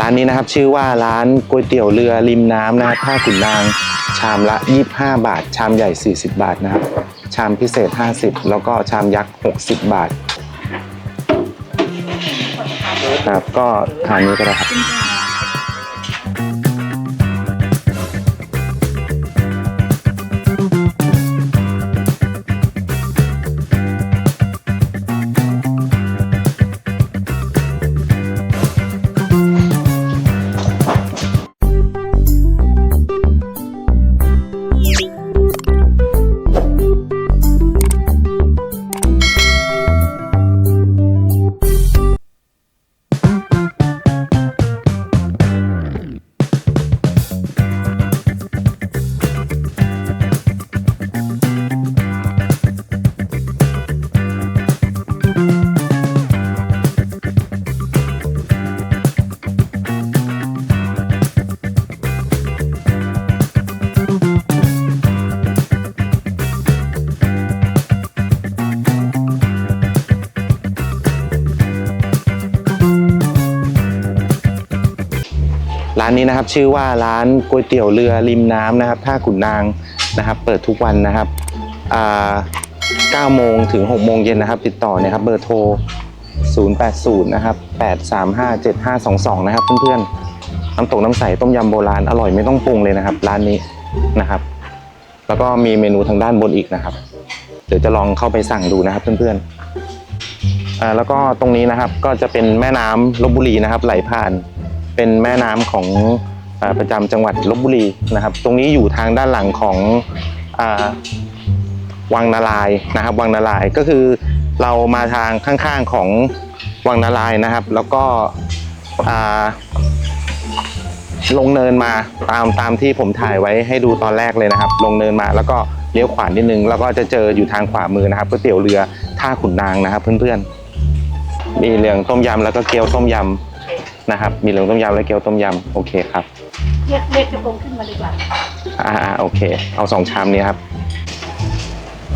ร้านนี้นะครับชื่อว่าร้านก๋วยเตี๋ยวเรือริมน้ำนะครับท่าขุนนางชามละ 25 บาท ชามใหญ่ 40 บาทนะครับ ชามพิเศษ 50 แล้วก็ชามยักษ์ 60 บาท ครับ ก็ทานนี้ก็ได้ครับ ร้านนี้นะครับชื่อว่าร้านก๋วยเตี๋ยวเรือริมน้ำนะครับท่าขุนนางนะครับ เปิดทุกวันนะครับ9โมงถึง6โมงเย็นนะครับ ติดต่อนะครับเบอร์โทร 080 นะครับ 835 7522 นะครับ เพื่อนๆ น้ำตกน้ำใสต้มยำโบราณอร่อยไม่ต้องปรุงเลยนะครับ ร้านนี้นะครับ แล้วก็มีเมนูทางด้านบนอีกนะครับ เดี๋ยวจะลองเข้าไปสั่งดูนะครับ เพื่อนๆแล้วก็ตรงนี้นะครับก็จะเป็นแม่น้ำลบบุรีนะครับ ไหลผ่าน เป็นแม่น้ำของอประจำจังหวัดลบบุรีนะครับ ตรงนี้อยู่ทางด้านหลังของอวังนารายนะครับ วังนารายก็คือเรามาทางข้างๆของวังนารายนะครับ แล้วก็ลงเนินมาตามตามที่ผมถ่ายไว้ให้ดูตอนแรกเลยนะครับ ลงเนินมาแล้วก็เลี้ยวขวานิดนึง แล้วก็จะเจออยู่ทางขวามือนะครับก๋วยเตี๋ยวเรือท่าขุนนางนะครับ เพื่อนๆมีเหลืองต้มยำแล้วก็เกี๊ยวต้มยำ นะครับ มีเหลืองต้มยำและเกี๊ยวต้มยำโอเคครับเรียกเรียกกระโปรงขึ้นมาดีกว่าอ่าอ่าโอเค เอาสองชามนี้ครับ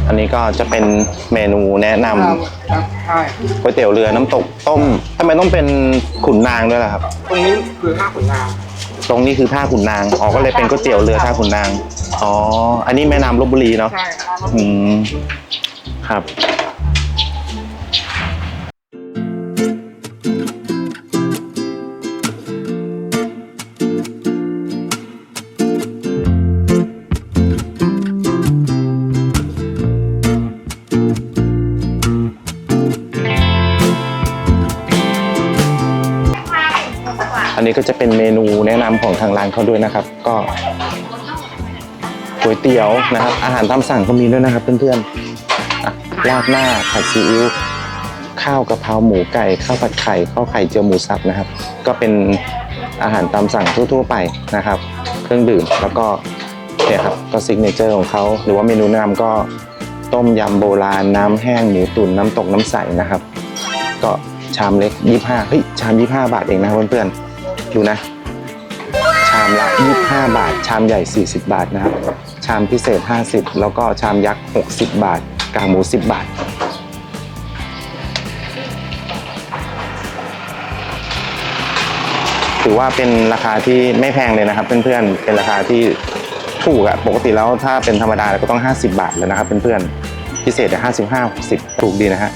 อันนี้ก็จะเป็นเมนูแนะนำครับใช่ก๋วยเตี๋ยวเรือน้ำตกต้มทำไมต้องเป็นขุนนางด้วยล่ะครับ ตรงนี้คือห้าขุนนางตรงนี้คือท่าขุนนางอ๋อก็เลยเป็นก๋วยเตี๋ยวเรือท่าขุนนางอ๋ออันนี้แม่น้ำลบบุรีเนาะใช่ครับอืมครับ นี้ก็จะเป็นเมนูแนะนำของทางร้านเขาด้วยนะครับ ก็ก๋วยเตี๋ยวนะครับ อาหารตามสั่งก็มีด้วยนะครับ เพื่อนๆอะราดหน้าผัดซีอิ๊วข้าวกะเพราหมูไก่ข้าวผัดไข่ข้าวไข่เจียวหมูสับนะครับ ก็เป็นอาหารตามสั่งทั่วๆไปนะครับ เครื่องดื่มแล้วก็เนี่ยครับก็ซิกเนเจอร์ของเขาหรือว่าเมนูแนะนำก็ต้มยำโบราณน้ำแห้งหมูตุ๋นน้ำตกน้ำใสนะครับ ก็ชามเล็ก 25เฮ้ยชาม 25 บาทเองนะครับเพื่อนๆ ดูนะ ชามละ 25 บาท ชามใหญ่ 40 บาทนะครับ ชามพิเศษ 50 แล้วก็ชามยักษ์ 60 บาท กางหมู 10 บาท ถือว่าเป็นราคาที่ไม่แพงเลยนะครับ เพื่อนๆ เป็นราคาที่ถูกอะปกติแล้วถ้าเป็นธรรมดาก็ต้อง 50 บาทแล้วนะครับเพื่อนๆพิเศษเนี่ย55 60ถูกดีนะฮะ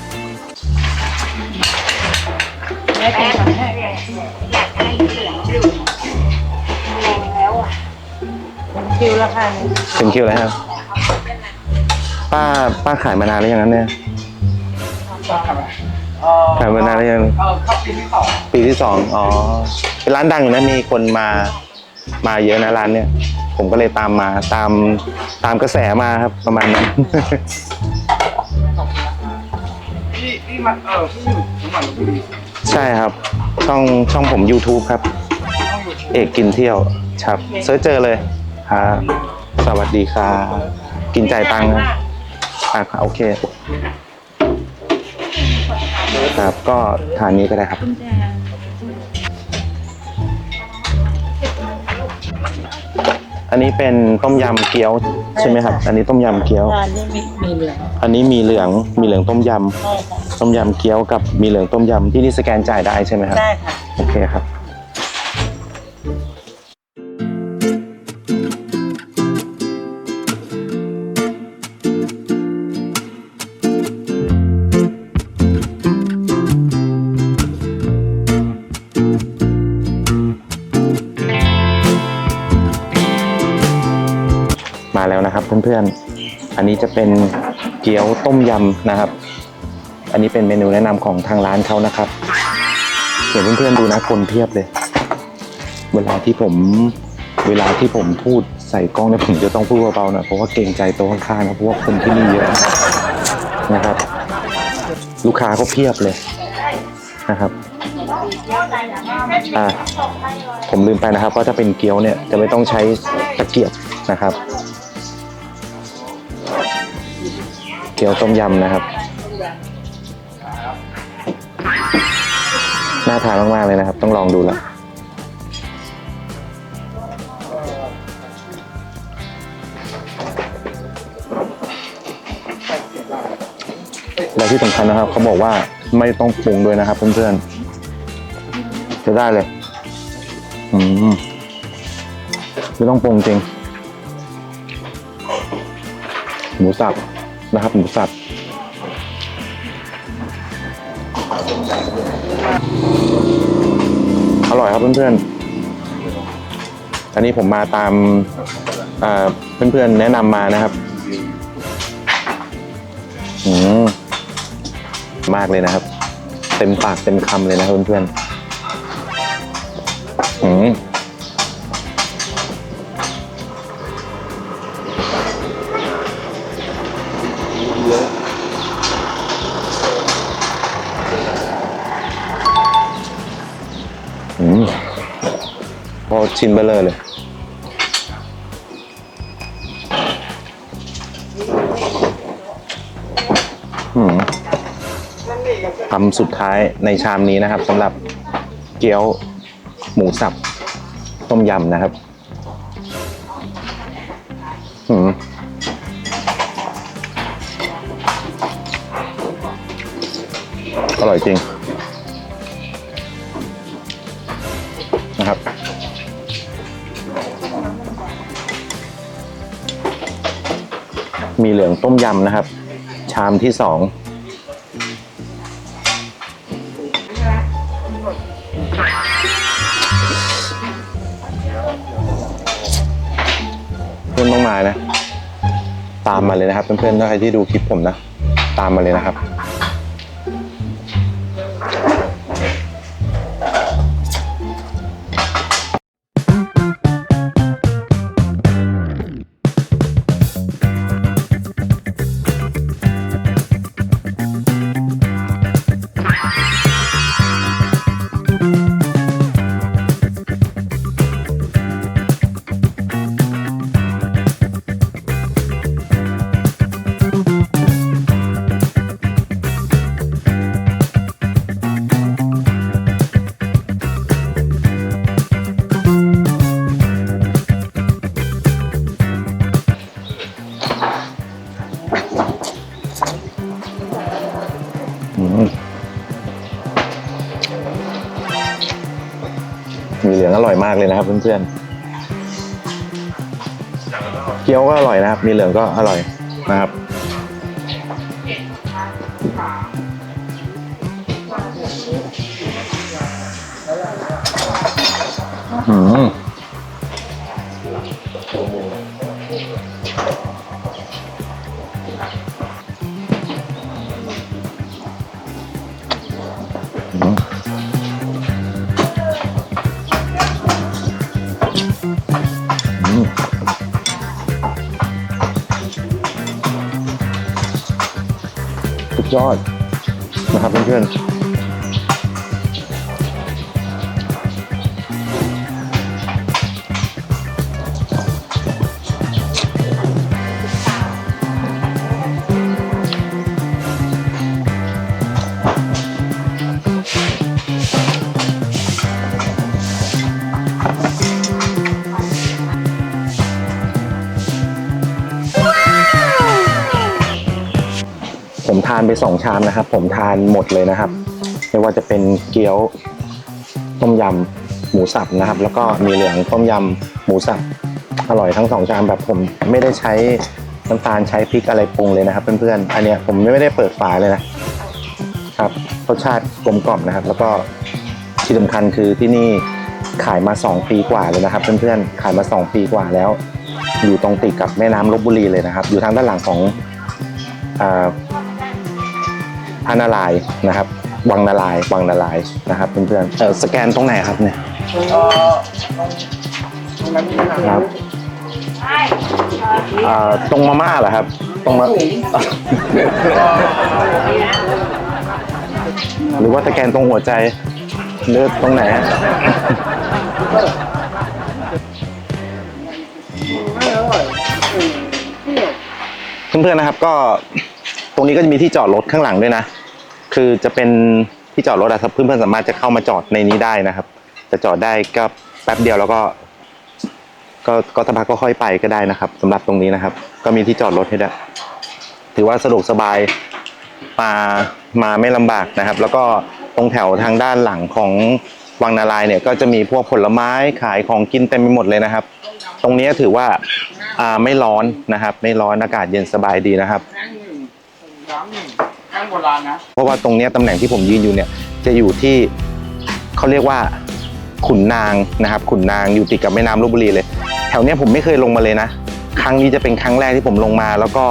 คิวราคาหนึ่งเป็นคิวอะไรครับป้าป้าขายมานานแล้วยังนั้นเนี่ยก็ทำอะไรเอ่อขายมานานแล้วยังเออเข้าปีที่สองปีที่สองอ๋อเป็นร้านดังอยู่นะมีคนมามาเยอะนะร้านเนี่ย ผมก็เลยตามมาตามตามกระแสมาครับประมาณนั้นพี่พี่มาเออพี่อยู่จังหวัดลบบุรีใช่ครับ ช่องช่องผม YouTube ครับต้องอยู่ที่เอกกินเที่ยวครับเซิร์ชเจอเลย ครับสวัสดีครับกินใจายตังค์นะอะโอเค ครับ ก็ทานนี้ก็ได้ครับ กุญแจอันนี้เป็นต้มยำเกี๊ยวใช่ไหมครับ อันนี้ต้มยำเกี๊ยวจานนี้มีมีเหลืองอันนี้มีเหลืองมีเหลืองต้มยใช่ค่ะำต้มยำเกี๊ยวกับมีเหลืองต้มยำที่นี่สแกนจ่ายได้ใช่ไหมครับ ได้ค่ะโอเคครับ มาแล้วนะครับเพื่อนๆ อันนี้จะเป็นเกี๊ยวต้มยำนะครับ อันนี้เป็นเมนูแนะนำของทางร้านเขานะครับ เดี๋ยวเพื่อนๆดูนะคนเพียบเลย เวลาที่ผมเวลาที่ผมพูดใส่กล้องเนี่ยผมจะต้องพูดเบาๆหน่อยเพราะว่าเกรงใจโต๊ะข้างๆนะเพราะว่าคนที่นี่เยอะนะครับ ลูกค้าก็เพียบเลยนะครับอ่าผมลืมไปนะครับว่าถ้าเป็นเกี๊ยวเนี่ยจะไม่ต้องใช้ตะเกียบนะครับ เกี๊ยวต้มยำนะครับ น่าทานมากๆเลยนะครับ ต้องลองดูละและที่สำคัญนะครับ เขาบอกว่าไม่ต้องปรุงด้วยนะครับ เพื่อนๆ จะได้เลย อืมไม่ต้องปรุงจริง หมูสับ นะครับ หมูสับอร่อยครับเพื่อนๆ อันนี้ผมมาตามเพื่อนๆแนะนำมานะครับอืมมากเลยนะครับ เต็มปากเต็มคำเลยนะครับเพื่อนๆอืม อชิ้นเบลเลอร์เลยคำสุดท้ายในชามนี้นะครับสำหรับเกี๊ยวหมูสับ ต้มยำนะครับอืมอร่อยจริง มีเหลืองต้มยำนะครับ ชามที่สองเพื่อนต้องมานะ ตามมาเลยนะครับเพื่อนๆถ้าใครที่ดูคลิปผมนะ ตามมาเลยนะครับากเลยนะครับเพื่อนๆเกี๊ยวก็อร่อยนะครับ มีเหลืองก็อร่อยนะครับอืม สุดยอดนะครับเพื่อนๆานไปสองชามนะครับ ผมทานหมดเลยนะครับ ไม่ว่าจะเป็นเกี๊ยวต้มยำหมูสับนะครับ แล้วก็มีเหลืองต้มยำหมูสับอร่อยทั้งสองชามแบบผมไม่ได้ใช้น้ำตาลใช้พริกอะไรปรุงเลยนะครับเพื่อนๆอันเนี้ยผมไม่ได้เปิดฝาเลยนะครับรสชาติกลมกล่อมนะครับ แล้วก็ที่สำคัญคือที่นี่ขายมา 2 ปีกว่าเลยนะครับ เพื่อนๆขายมา 2 ปีกว่าแล้ว อยู่ตรงติดกับแม่น้ำลบบุรีเลยนะครับ อยู่ทางด้านหลังของอ่า พระนารายณ์นะครับ วังนารายณ์วังนารายณ์นะครับเพื่อนๆเออสแกนตรงไหนครับเนี่ยเออตรงนั้นนี่นะครับใช่อ่าตรงมาม่าเหรอครับ ตรงมา หรือว่าสแกนตรงหัวใจหรือตรงไหนฮะ ไม่อร่อยอืมเปรี้ยวเพื่อนๆนะครับก็ต รงนี้ก็จะมีที่จอดรถข้างหลังด้วยนะ คือจะเป็นที่จอดรถอะครับเพื่อนๆสามารถจะเข้ามาจอดในนี้ได้นะครับ จะจอดได้ก็แป๊บเดียวแล้วก็ ก็ก็สักพักก็ค่อยไปก็ได้นะครับสำหรับตรงนี้นะครับ ก็มีที่จอดรถให้ได้ถือว่าสะดวกสบายมามาไม่ลำบากนะครับ แล้วก็ตรงแถวทางด้านหลังของวังนารายเนี่ยก็จะมีพวกผลไม้ขายของกินเต็มไปหมดเลยนะครับ ตรงนี้ถือว่าอ่าไม่ร้อนนะครับ ไม่ร้อนอากาศเย็นสบายดีนะครับ แห้งหนึ่งครั้งโบราณนะ เพราะว่าตรงเนี้ยตำแหน่งที่ผมยืนอยู่เนี่ย จะอยู่ที่เขาเรียกว่าขุนนางนะครับ ขุนนางอยู่ติดกับแม่น้ำลบบุรีเลย แถวเนี้ยผมไม่เคยลงมาเลยนะ ครั้งนี้จะเป็นครั้งแรกที่ผมลงมา แล้วก็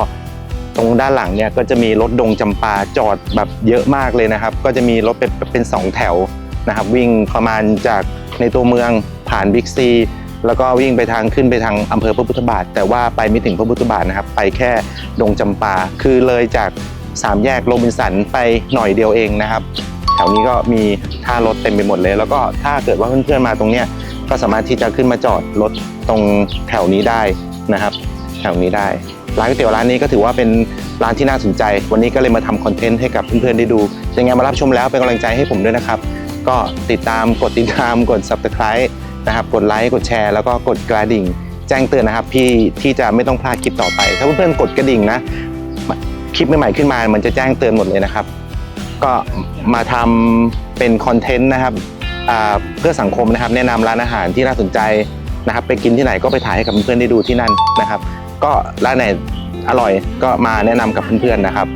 ตรงด้านหลังเนี่ยก็จะมีรถดงจำปาจอดแบบเยอะมากเลยนะครับ ก็จะมีรถเป็นเป็นสองแถวนะครับ วิ่งประมาณจากในตัวเมืองผ่านบิ๊กซีแล้วก็วิ่งไปทางขึ้นไปทางอำเภอพระพุทธบาท แต่ว่าไปไม่ถึงพระพุทธบาทนะครับ ไปแค่ดงจำปา คือเลยจาก สามแยกโรบินสันไปหน่อยเดียวเองนะครับแถวนี้ก็มีท่ารถเต็มไปหมดเลย แล้วก็ถ้าเกิดว่าเพื่อนๆมาตรงเนี้ยก็สามารถที่จะขึ้นมาจอดรถตรงแถวนี้ได้นะครับ แถวนี้ได้ร้านก๋วยเตี๋ยวร้านนี้ก็ถือว่าเป็นร้านที่น่าสนใจ วันนี้ก็เลยมาทำคอนเทนต์ให้กับเพื่อนๆได้ดูยังไงมารับชมแล้วเป็นกำลังใจให้ผมด้วยนะครับ ก็ติดตามกดติดตามกด subscribe นะครับกดไลค์กดแชร์แล้วก็กดกระดิ่ง แจ้งเตือนนะครับพี่ที่จะไม่ต้องพลาดคลิปต่อไป ถ้าเพื่อนๆกดกระดิ่งนะ ลิปใหม่ๆขึ้นมา มันจะแจ้งเตือนหมดเลยนะครับ ก็มาทำเป็นคอนเทนต์นะครับเพื่อสังคมนะครับแนะนำร้านอาหารที่น่าสนใจนะครับ ไปกินที่ไหนก็ไปถ่ายให้กับเพื่อนได้ดูที่นั่นนะครับ ก็ร้านไหนอร่อยก็มาแนะนำกับเพื่อนๆนะครับ